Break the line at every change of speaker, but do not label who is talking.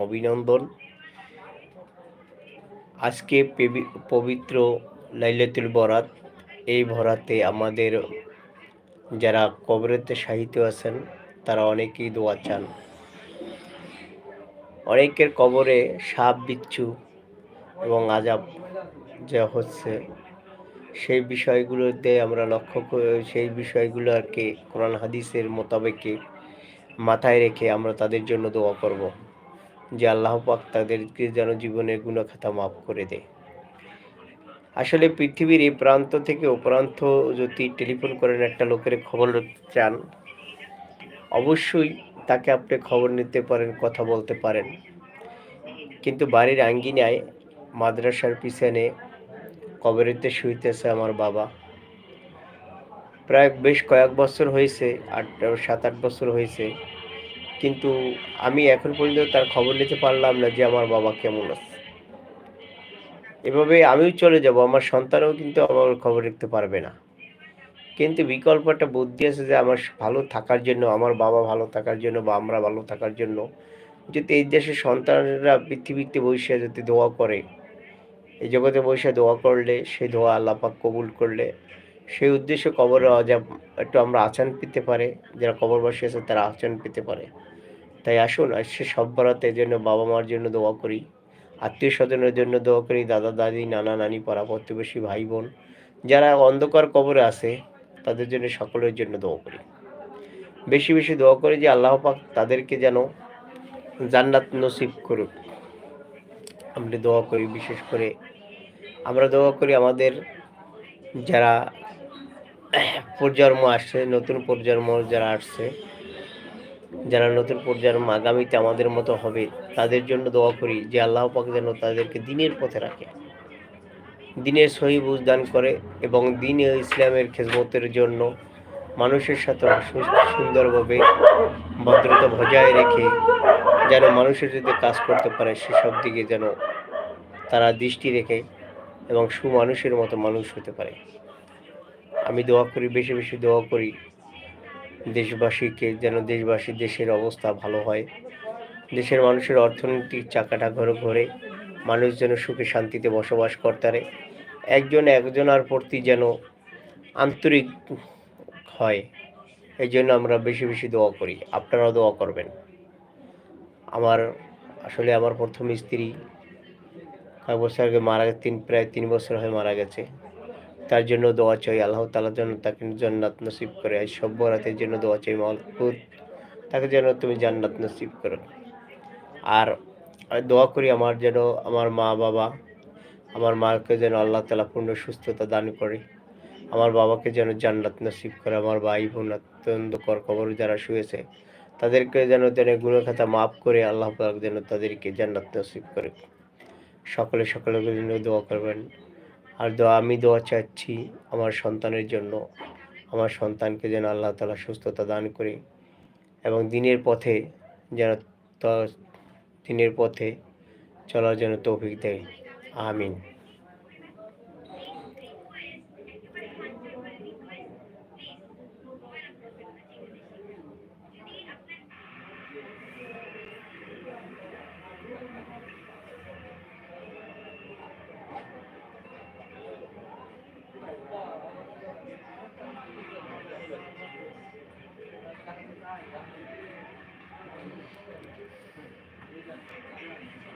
অভিনন্দন। আজকে পেবি- পবিত্র লাইলাতুল বরাত, এই ভরাতে আমাদের যারা কবরেতে সাহিত্য আছেন, তারা অনেকেই দোয়া চান। অনেকের কবরে সাপ বিচ্ছু এবং আজাব যা হচ্ছে, সেই বিষয়গুলোতে আমরা লক্ষ্য করে, সেই বিষয়গুলো আর কি কোরআন হাদিসের মোতাবেকে মাথায় রেখে আমরা তাদের জন্য দোয়া করব। যে আল্লাহ পাক তাদেরকে যেন জীবনের গুণখাতা মাফ করে দেয়। আসলে পৃথিবীর এই প্রান্ত থেকে ও প্রান্ত যদি টেলিফোন করেন একটা লোকের খবর চান, অবশ্যই তাকে আপনি খবর নিতে পারেন, কথা বলতে পারেন। কিন্তু বাড়ির আঙ্গিনায় মাদ্রাসার পিছনে কবরেতে শুইতেছে আমার বাবা। প্রায় বেশ কয়েক বছর হয়েছে, আট, সাত, আট বছর হয়েছে। কিন্তু আমি এখন পর্যন্ত তার খবর নিতে পারলাম না যে আমার বাবা কেমন আছে। এভাবে আমিও চলে যাব, আমার সন্তানও কিন্তু আমার খবর রাখতে পারবে না। কিন্তু বিকল্প একটা বুদ্ধি আছে যে আমার ভালো থাকার জন্য, আমার বাবা ভালো থাকার জন্য বা আমরা ভালো থাকার জন্য, যদি এই দেশের সন্তানরা পৃথিবীতে বসে যদি দোয়া করে, এই জগতে বসে দোয়া করলে, সেই দোয়া আল্লাপাক কবুল করলে, সেই উদ্দেশ্যে কবরে একটু আমরা আচান পেতে পারে, যারা কবর কবরবাসী আছে তারা আচান পেতে পারে। তাই আসুন, আসছে সব বরাতে এই জন্য বাবা মার জন্য দোয়া করি। আত্মীয় স্বজনের জন্য দোয়া করি দাদা দাদি নানা, নানি, পাড়া প্রতিবেশী ভাই বোন যারা অন্ধকার কবরে আছে, তাদের জন্য সকলের জন্য দোয়া করি। বেশি বেশি দোয়া করি যে আল্লাহ পাক তাদেরকে যেন জান্নাত নসিব করুক। আমরা দোয়া করি বিশেষ করে, আমরা দোয়া করি আমাদের যারা প্রজন্ম আসছে, নতুন প্রজন্ম যারা আসছে যারা নতুন প্রজন্ম আগামীতে আমাদের মতো হবে, তাদের জন্য দোয়া করি যে আল্লাহ পাক যেন তাদেরকে দিনের পথে রাখে। দিনের সহি বুঝদান করে এবং দিন ইসলামের খেজমতের জন্য মানুষের সাথে সুন্দরভাবে ভদ্রতা বজায় রেখে যেন মানুষের যদি কাজ করতে পারে, সেসব দিকে যেন তারা দৃষ্টি রেখে এবং সুমানুষের মতো মানুষ হতে পারে। আমি দোয়া করি, বেশি বেশি দোয়া করি দেশবাসীকে, যেন দেশবাসী দেশের অবস্থা ভালো হয়। দেশের মানুষের অর্থনৈতিক চাকাটা ঘরে ঘরে, মানুষ যেন সুখে শান্তিতে বসবাস করতে পারে। একজন একজনের প্রতি যেন আন্তরিক হয় এই জন্য আমরা বেশি বেশি দোয়া করি। আপনারাও দোয়া করবেন। আমার, আসলে আমার প্রথম স্ত্রী কয়েক বছর আগে মারা গেছে? তিন, প্রায় তিন বছর হয়ে মারা গেছে। তার জন্য দোয়া চাই, আল্লাহ তালার জন্য তাকে জান্নাত নসিব করে, আজ সব রাতের জন্য দোয়া চাই মালকুদ তাকে যেন তুমি জান্নাত নসিব করো। আর দোয়া করি আমার যেন আমার মা বাবা, আমার মাকে যেন আল্লাহ তালা পূর্ণ সুস্থতা দান করে, আমার বাবাকে যেন জান্নাত নসিব করে, আমার ভাই বোন, অত্যন্ত কর কবর যারা শুয়েছে, তাদেরকে যেন যেন গুণখাতা মাফ করে, আল্লাহ যেন তাদেরকে জান্নাত নসিব করে। সকলে সকলের জন্য দোয়া করবেন। আর দোয়া আমি দোয়া চাচ্ছি আমার সন্তানের জন্য। আমার সন্তানকে যেন আল্লাহ তালা সুস্থতা দান করে এবং দিনের পথে যেন দিনের পথে চলার জন্য তৌফিক দেয়। আমিন। Thank you.